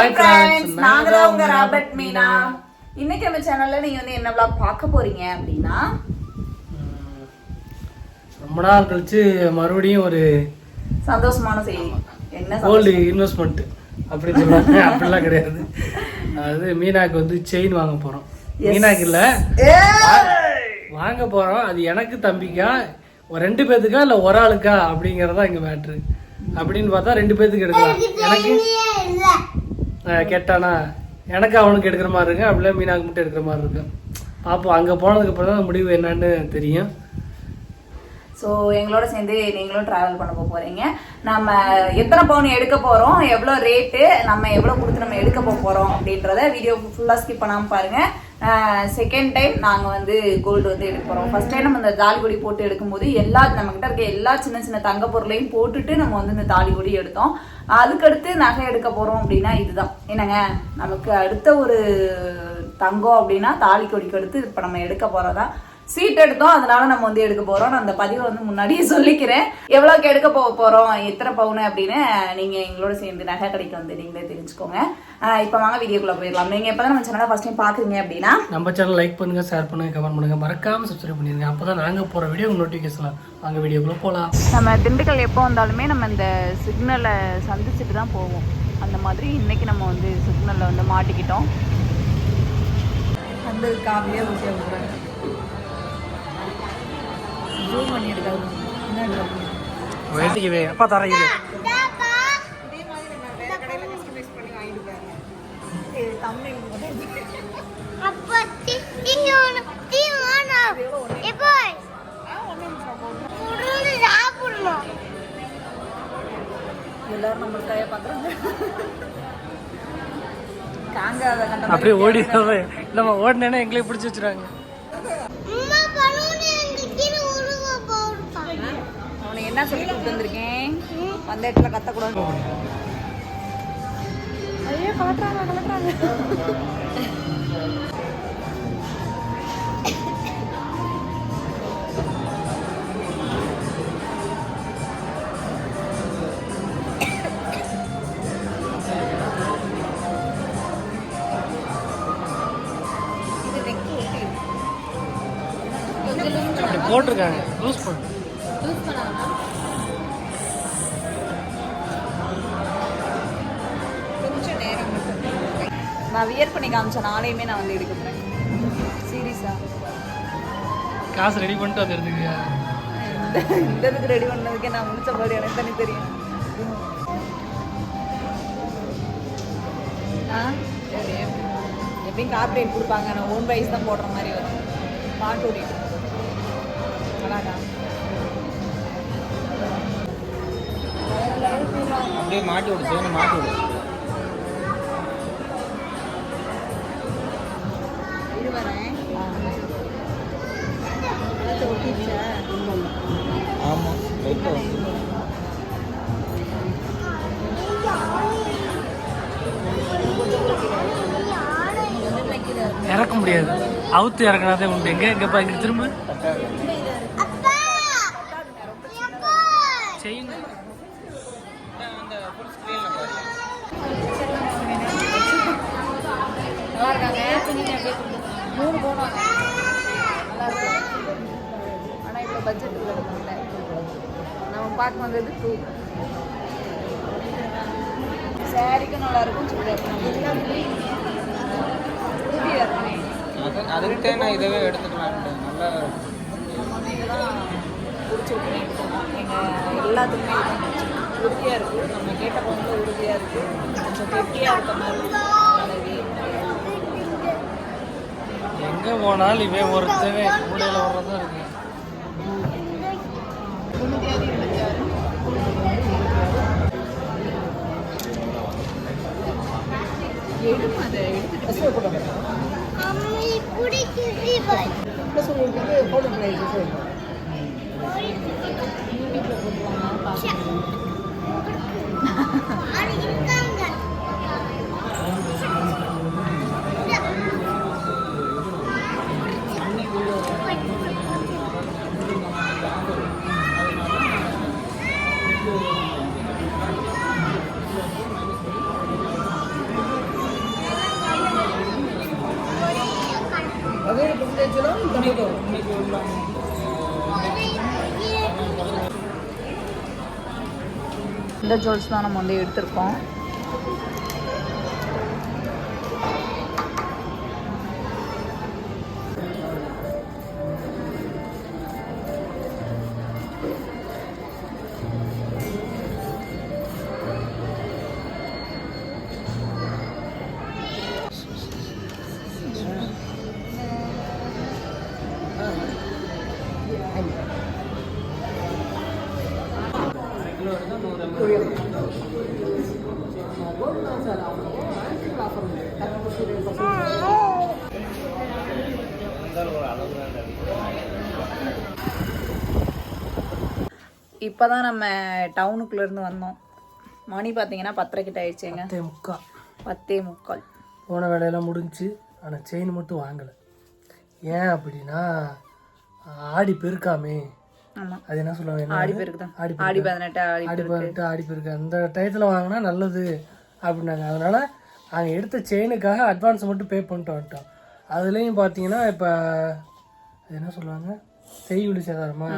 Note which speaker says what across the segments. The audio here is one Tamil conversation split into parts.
Speaker 1: ஹாய்
Speaker 2: ஃப்ரெண்ட்ஸ்
Speaker 1: ஃப்ரெண்ட்ஸ்
Speaker 2: நாங்க தான் உங்க ராபர்ட் மீனா இன்னைக்கு நம்ம சேனல்ல நீங்க வந்து என்ன vlog பார்க்க போறீங்க அப்படின்னா?
Speaker 1: ரொம்ப நாள் கழிச்சு மறுபடியும் ஒரு
Speaker 2: சந்தோஷமான செய்தி. என்ன
Speaker 1: கோல்டு இன்வெஸ்ட்மெண்ட் அப்படி சொல்லுவாங்க. அப்படிலாம் கிடையாது. அதாவது மீனாக்கு வந்து செயின் வாங்க போறோம். மீனாக்கு இல்ல. வாங்க போறோம். அது எனக்கு தம்பிக்கா ஒரு ரெண்டு பேத்துக்கா இல்ல ஒரு ஆளுக்கா அப்படிங்கறதா இங்க மேட்ரு அப்படின்னு பார்த்தா ரெண்டு பேத்துக்கு எடுக்கலாம். எனக்கு கேட்டானா எனக்கு அவனுக்கு எடுக்கிற மாதிரி இருக்கு அப்படியே மீனாக்கு மட்டும் எடுக்கிற மாதிரி இருக்கு. பார்ப்போம் அங்கே போனதுக்கு அப்புறம் தான் முடிவு என்னன்னு தெரியும்.
Speaker 2: ஸோ எங்களோட சேர்ந்து நீங்களும் டிராவல் பண்ண போக நம்ம எத்தனை பவுன் எடுக்க போகிறோம் எவ்வளோ ரேட்டு நம்ம எவ்வளோ கொடுத்து நம்ம எடுக்க போக போகிறோம் அப்படின்றத வீடியோ ஃபுல்லாக ஸ்கிப் பண்ணாமல் பாருங்கள் செகண்ட் டைம் நாங்கள் வந்து கோல்டு வந்து எடுக்க போகிறோம் ஃபர்ஸ்ட் டைம் நம்ம இந்த தாலிகுடி போட்டு எடுக்கும்போது எல்லா நம்மக்கிட்ட இருக்க எல்லா சின்ன சின்ன தங்க பொருளையும் போட்டுட்டு நம்ம வந்து இந்த தாலிகுடி எடுத்தோம். அதுக்கடுத்து நகை எடுக்க போகிறோம் அப்படின்னா இதுதான். என்னங்க? நமக்கு அடுத்த ஒரு தங்கம் அப்படின்னா தாலி கொடிக்கு அடுத்து இப்போ நம்ம எடுக்க போகிறதா சீட் எடுத்தோம் அதனால நம்ம வந்து எடுக்க போறோம் நான் அந்த பதிவை வந்து முன்னாடியே சொல்லிக்கிறேன். எவ்வளவுக்கு எடுக்க போக போறோம் எத்தனை பவுன் அப்படின்னு நீங்க எங்களோட சேர்ந்து நகை கடைக்கு வந்து நீங்களே தெரிஞ்சுக்கோங்க. இப்ப வாங்க வீடியோக்குள்ள போயிடலாம். நீங்க இப்பதான் நம்ம சேனலை ஃபர்ஸ்ட் டைம் பாக்குறீங்க அப்படின்னா
Speaker 1: நம்ம சேனல் லைக் பண்ணுங்க ஷேர் பண்ணுங்க கமெண்ட் பண்ணுங்க. மறக்காம சப்ஸ்கிரைப் பண்ணிருங்க. அப்பதான் நாங்க போற வீடியோ நோட்டிஃபிகேஷன் வாங்க வீடியோக்குள்ள போலாம்.
Speaker 2: நம்ம திண்டுக்கல் எப்போ வந்தாலுமே நம்ம இந்த சிக்னலை சந்திச்சுட்டு தான் போவோம். அந்த மாதிரி இன்னைக்கு நம்ம வந்து சிக்னல்ல வந்து மாட்டிக்கிட்டோம். அந்த காவிலே ஊசியா விடுறாங்க
Speaker 1: அப்பா
Speaker 2: காங்காத கண்ட
Speaker 1: அப்படியே ஓடி நம்ம ஓடினேன்னா எங்களே பிடிச்சி வச்சிருவாங்க.
Speaker 2: என்ன சொல்லி கூப்பிட்டு வந்திருக்கேன் வந்த இடத்துல கத்தக்கூடாது. ஐயோ கலட்டுறாங்க கலட்டுறாங்க.
Speaker 1: போட்டிருக்காங்க. லூஸ் பண்ணு.
Speaker 2: கொஞ்சம் நான் வியர் பண்ணி காமிச்ச நாளையுமே நான் வந்து எடுக்க போறேன் சீரியஸா
Speaker 1: காசு ரெடி பண்ணிட்டு வந்து எடுத்துக்கியா
Speaker 2: இந்த இதுக்கு ரெடி பண்ணதுக்கே நான் முடிச்ச பாடு எனக்கு தனி தெரியும். ஆ? எப்படியும் கார்பரேட் கொடுப்பாங்க. நான் ஓன் ப்ரைஸ் தான் போடுற மாதிரி வரும். பாட்டு ஓடிட்டு. நல்லாடா
Speaker 3: அப்படியே மாட்டி விடு சிவனை மாட்டி விடு.
Speaker 1: அவுத்து இறக்குனாதே உண்டு எங்க எங்கப்பா இங்க திரும்ப
Speaker 2: பார்க்க வந்தது டூ சாரிக்கும் நல்லா இருக்கும் இருக்குமே
Speaker 3: அது அதுக்கிட்டே நான் இதவே எடுத்துக்கலான்ட்டு நல்லா
Speaker 2: இதெல்லாம் பிடிச்சி விட்டு எடுத்தோம் எங்கள் எல்லாத்துக்குமே பிடிச்சிருக்கு உறுதியாக இருக்குது நம்ம கேட்ட பொண்ணு உறுதியாக இருக்குது கொஞ்சம் கெட்டியாக இருக்க மாதிரி.
Speaker 1: எங்க போனாலும் இவன் ஒருத்தவே கூடையில வர்றதா இருக்கு.
Speaker 2: எடுமா அதை எடுத்துட்டு
Speaker 3: இன்னைக்கு
Speaker 2: இந்த ஜுவல்ஸ் தான் நம்ம வந்து எடுத்திருக்கோம்.
Speaker 3: கிலோ எடுத்தால் நூறு
Speaker 2: இப்போ தான் நம்ம டவுனுக்குள்ள இருந்து வந்தோம். மணி பார்த்தீங்கன்னா பத்தரை கிட்ட ஆயிடுச்சுங்க.
Speaker 1: பத்தே முக்கா
Speaker 2: பத்தே முக்கால்.
Speaker 1: போன வேலையெல்லாம் முடிஞ்சுச்சு ஆனால் செயின் மட்டும் வாங்கலை. ஏன் அப்படின்னா ஆடி பெருக்காமே. அது என்ன சொல்லுவாங்க?
Speaker 2: ஆடி? பெருக்கு தான்.
Speaker 1: ஆடி
Speaker 2: ஆடி பதினெட்டு ஆடி
Speaker 1: ஆடி பதினெட்டு ஆடி பெருக்கு. அந்த டயத்தில் வாங்கினா நல்லது அப்படின்னாங்க. அதனால நாங்கள் எடுத்த செயினுக்காக அட்வான்ஸ் மட்டும் பே பண்ணிட்டு வந்துட்டோம். அதுலேயும் பார்த்தீங்கன்னா இப்போ அது என்ன சொல்லுவாங்க? செய்யுளி சேதாரமா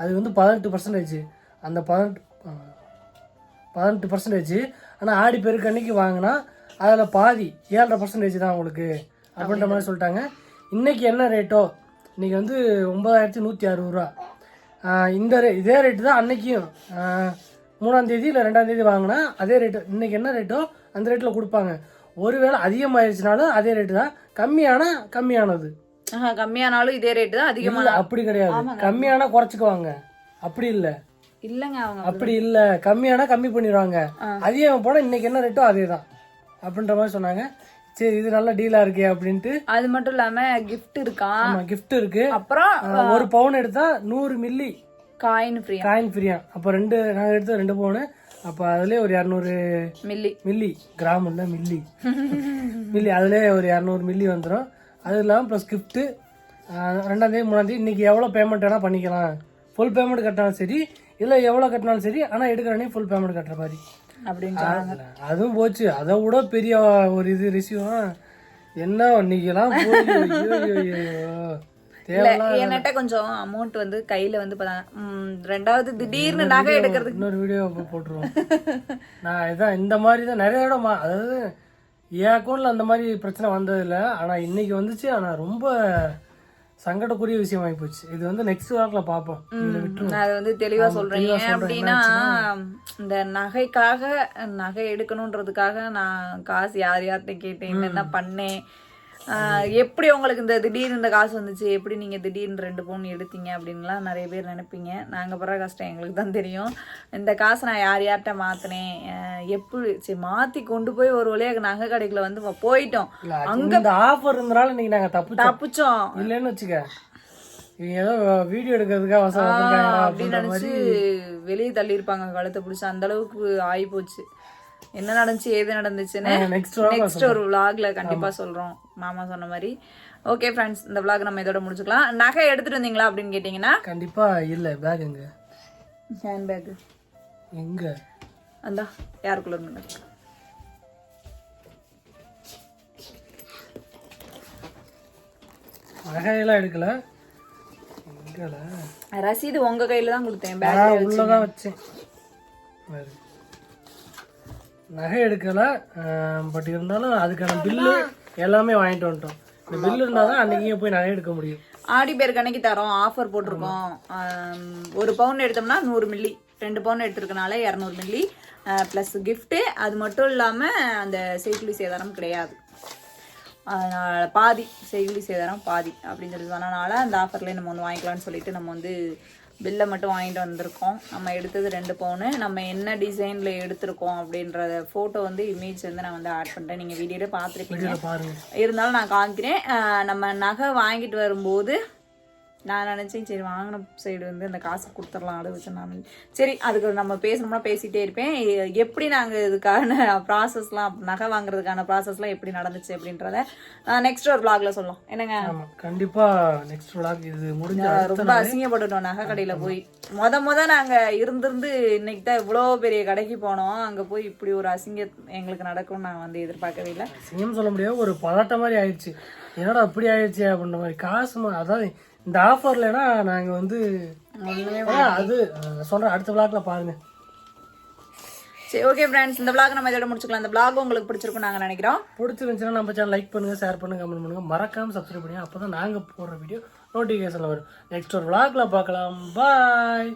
Speaker 1: அது வந்து பதினெட்டு பர்சன்டேஜ் அந்த பதினெட்டு பதினெட்டு பர்சன்டேஜ் ஆனால் ஆடி பெருக்கு அன்னைக்கு வாங்கினா அதில் பாதி ஏழரை பர்சன்டேஜ் தான் உங்களுக்கு அப்படின்ற மாதிரி சொல்லிட்டாங்க. இன்னைக்கு என்ன ரேட்டோ இன்னைக்கு வந்து ஒன்பதாயிரத்தி நூற்றி அறுபது ரூபா. இந்த ரே இதே ரேட்டு தான் அன்னைக்கும். மூணாம் தேதி இல்லை ரெண்டாம் தேதி வாங்கினா அதே ரேட்டு இன்னைக்கு என்ன ரேட்டோ அந்த ரேட்டில் கொடுப்பாங்க. ஒருவேளை அதிகமாயிருச்சுனாலும் அதே ரேட்டு தான். கம்மியானா கம்மியானது.
Speaker 2: கம்மியானாலும் இதே ரேட்டு தான் அதிகமாக
Speaker 1: அப்படி கிடையாது. கம்மியானா குறைச்சிக்குவாங்க. அப்படி இல்லை.
Speaker 2: இல்லைங்க அவங்க
Speaker 1: அப்படி இல்ல. கம்மியானா கம்மி பண்ணிடுவாங்க. அதிகம் போனா இன்னைக்கு என்ன ரேட்டோ அதே தான் அப்படின்ற மாதிரி சொன்னாங்க. சரி இது நல்ல டீலா இருக்கே அப்படின்ட்டு.
Speaker 2: அது மட்டும் இல்லாம இருக்கான்
Speaker 1: ஆமா கிஃப்ட் இருக்கு.
Speaker 2: அப்புறம்
Speaker 1: ஒரு பவுன் எடுத்தா நூறு மில்லி
Speaker 2: காயின் ஃப்ரீயா
Speaker 1: காயின் ஃப்ரீயா அப்போ ரெண்டு நாங்கள் எடுத்தது ரெண்டு பவுனு அப்போ அதுலேயே ஒரு இரநூறு
Speaker 2: மில்லி
Speaker 1: மில்லி கிராம் இல்லை மில்லி மில்லி அதுலேயே ஒரு இரநூறு மில்லி வந்துடும் அது இல்லாமல் ப்ளஸ் கிஃப்ட்டு ரெண்டாம் தேதி மூணாம் தேதி இன்னைக்கு எவ்வளோ பேமெண்ட் வேணால் பண்ணிக்கலாம். ஃபுல் பேமெண்ட் கட்டினாலும் சரி இல்லை எவ்வளோ கட்டினாலும் சரி ஆனால் எடுக்கிறனே ஃபுல் பேமெண்ட் கட்டுற மாதிரி.
Speaker 2: அப்படின்னு சொன்னாங்க
Speaker 1: அதுவும் போச்சு. அதை விட பெரிய ஒரு இது ரிசீவ்? என்ன இன்னைக்கெல்லாம்
Speaker 2: என்கிட்ட கொஞ்சம் அமௌண்ட் வந்து கையில வந்து ரெண்டாவது திடீர்னு நகை எடுக்கிறதுக்கு.
Speaker 1: இன்னொரு வீடியோ போட்டுருவோம். நான் இதான் இந்த மாதிரி தான் நிறைய இடம் அதாவது என் அக்கௌண்ட்ல அந்த மாதிரி பிரச்சனை வந்ததில்ல. ஆனா இன்னைக்கு வந்துச்சு. ஆனா ரொம்ப சங்கடக்குரிய விஷயம் ஆகி போச்சு. இது வந்து நெக்ஸ்ட் வாக்கில் பார்ப்போம்.
Speaker 2: நான் அதை வந்து தெளிவா சொல்றேன். ஏன் அப்படின்னா இந்த நகைக்காக நகை எடுக்கணுன்றதுக்காக நான் காசு யார் யார்கிட்ட கேட்டேன் என்னென்ன பண்ணேன் எப்படி உங்களுக்கு இந்த திடீர்னு இந்த காசு வந்துச்சு? எப்படி நீங்க திடீர்னு ரெண்டு பவுன் எடுத்தீங்க அப்படின்லாம் நிறைய பேர் நினைப்பீங்க. நாங்க படுற கஷ்டம் எங்களுக்கு தான் தெரியும். இந்த காசை நான் யார் யார்கிட்ட மாத்தினேன்? ஆஹ் எப்படி? சரி மாத்தி கொண்டு போய் ஒரு வழியாக நகை கடைக்குள்ள வந்து போயிட்டோம்.
Speaker 1: இந்த ஆஃபர் இருந்தனால இன்னைக்கு நாங்க தப்பிச்சோம்.
Speaker 2: தப்பிச்சோம்.
Speaker 1: இல்லைன்னு வச்சுக்க. ஏதோ வீடியோ எடுக்கிறதுக்காக
Speaker 2: அப்படின்னு நினைச்சு வெளியே தள்ளியிருப்பாங்க. கழுத்தை பிடிச்சி அந்த அளவுக்கு ஆகி போச்சு என்ன நடந்துச்சு ஏது நடந்துச்சுன்னு
Speaker 1: நெக்ஸ்ட்
Speaker 2: ஒரு vlogல கண்டிப்பா சொல்றோம். மாமா சொன்ன மாதிரி. ஓகே ஃப்ரெண்ட்ஸ் இந்த vlog நம்ம இதோட முடிச்சுக்கலாம். நகை எடுத்துட்டு வந்தீங்களா அப்படின்னு கேட்டிங்கன்னா?
Speaker 1: கண்டிப்பா இல்ல பேக் எங்க?
Speaker 2: ஹேண்ட் பேக்
Speaker 1: எங்க?
Speaker 2: அந்தா யாருக்குள்ள இருந்துங்க
Speaker 1: நகையெல்லாம் எடுக்கல.
Speaker 2: ரசீது உங்க கையில தான் கொடுத்தேன். பேக்
Speaker 1: உள்ளதான் வச்சேன். நகை எடுக்கல பட் இருந்தாலும் அதுக்கான பில்லு எல்லாமே வாங்கிட்டு வந்துட்டோம். இந்த பில்லு இருந்தால் தான் அன்னைக்கே போய் நகை எடுக்க முடியும்.
Speaker 2: ஆடி பேர் கணக்கு தரோம் ஆஃபர் போட்டிருக்கோம். ஒரு பவுன் எடுத்தோம்னா நூறு மில்லி ரெண்டு பவுன் எடுத்திருக்கனால இரநூறு மில்லி ப்ளஸ் gift. அது மட்டும் இல்லாமல் அந்த செய்குலி சேதாரம் கிடையாது. அதனால பாதி செய்குலி சேதாரம் பாதி அப்படின்னு சொல்லி சொன்னனால அந்த ஆஃபர்லேயே நம்ம வந்து வாங்கிக்கலாம்னு சொல்லிட்டு நம்ம வந்து பில்லை மட்டும் வாங்கிட்டு வந்திருக்கோம். நம்ம எடுத்தது ரெண்டு பவுனு. நம்ம என்ன டிசைனில் எடுத்திருக்கோம் அப்படின்ற ஃபோட்டோ வந்து இமேஜ் வந்து நான் வந்து ஆட் பண்ணுறேன் நீங்கள் வீடியோவில்
Speaker 1: இதை பாருங்க.
Speaker 2: இருந்தாலும் நான் காமிக்கிறேன். நம்ம நகை வாங்கிட்டு வரும்போது நான் நினச்சேன் சரி வாங்கின சைடு வந்து அந்த காசு கொடுத்துடலாம் அடகு வச்சு நான் சரி அதுக்கு நம்ம பேசணும்னா பேசிகிட்டே இருப்பேன். எப்படி நாங்கள் இதுக்கான ப்ராசஸ்லாம் நகை வாங்குறதுக்கான ப்ராசஸ்லாம் எப்படி நடந்துச்சு அப்படின்றத நெக்ஸ்ட் ஒரு vlogல சொல்லும். என்னங்க?
Speaker 1: ஆமா கண்டிப்பா நெக்ஸ்ட் vlog இது முடிஞ்ச
Speaker 2: ரொம்ப அசிங்கப்பட்டுட்டோம் நகை கடையில் போய். மொத மொத நாங்கள் இருந்திருந்து இன்னைக்கு தான் இவ்வளோ பெரிய கடைக்கு போனோம். அங்கே போய் இப்படி ஒரு அசிங்க எங்களுக்கு நடக்கும்னு நான் வந்து எதிர்பார்க்கவே இல்லை.
Speaker 1: சிங்கம் சொல்ல முடியாது ஒரு பதட்ட மாதிரி ஆயிடுச்சு. என்னடா அப்படி ஆயிடுச்சு அப்படின்ற மாதிரி காசு அதாவது இந்த ஆஃபர்லனா நாங்க வந்து அது அஹ், சொல்றேன் அடுத்த விளாக்ல பாருங்க.
Speaker 2: சரி ஓகே ஃப்ரெண்ட்ஸ் இந்த vlog நம்ம இதோட முடிச்சுக்கலாம். இந்த vlog உங்களுக்கு பிடிச்சிருக்கும் நாங்கள் நினைக்கிறோம்.
Speaker 1: பிடிச்சிருந்துச்சுன்னா நம்ம சேனல் லைக் பண்ணுங்க ஷேர் பண்ணுங்க கமெண்ட் பண்ணுங்க. மறக்காம சப்ஸ்கிரைப் பண்ணுங்க அப்பதான் நாங்க போடுற வீடியோ நோட்டிஃபிகேஷன்ல வரும். நெக்ஸ்ட் ஒரு விளாக்ல பார்க்கலாம். பாய்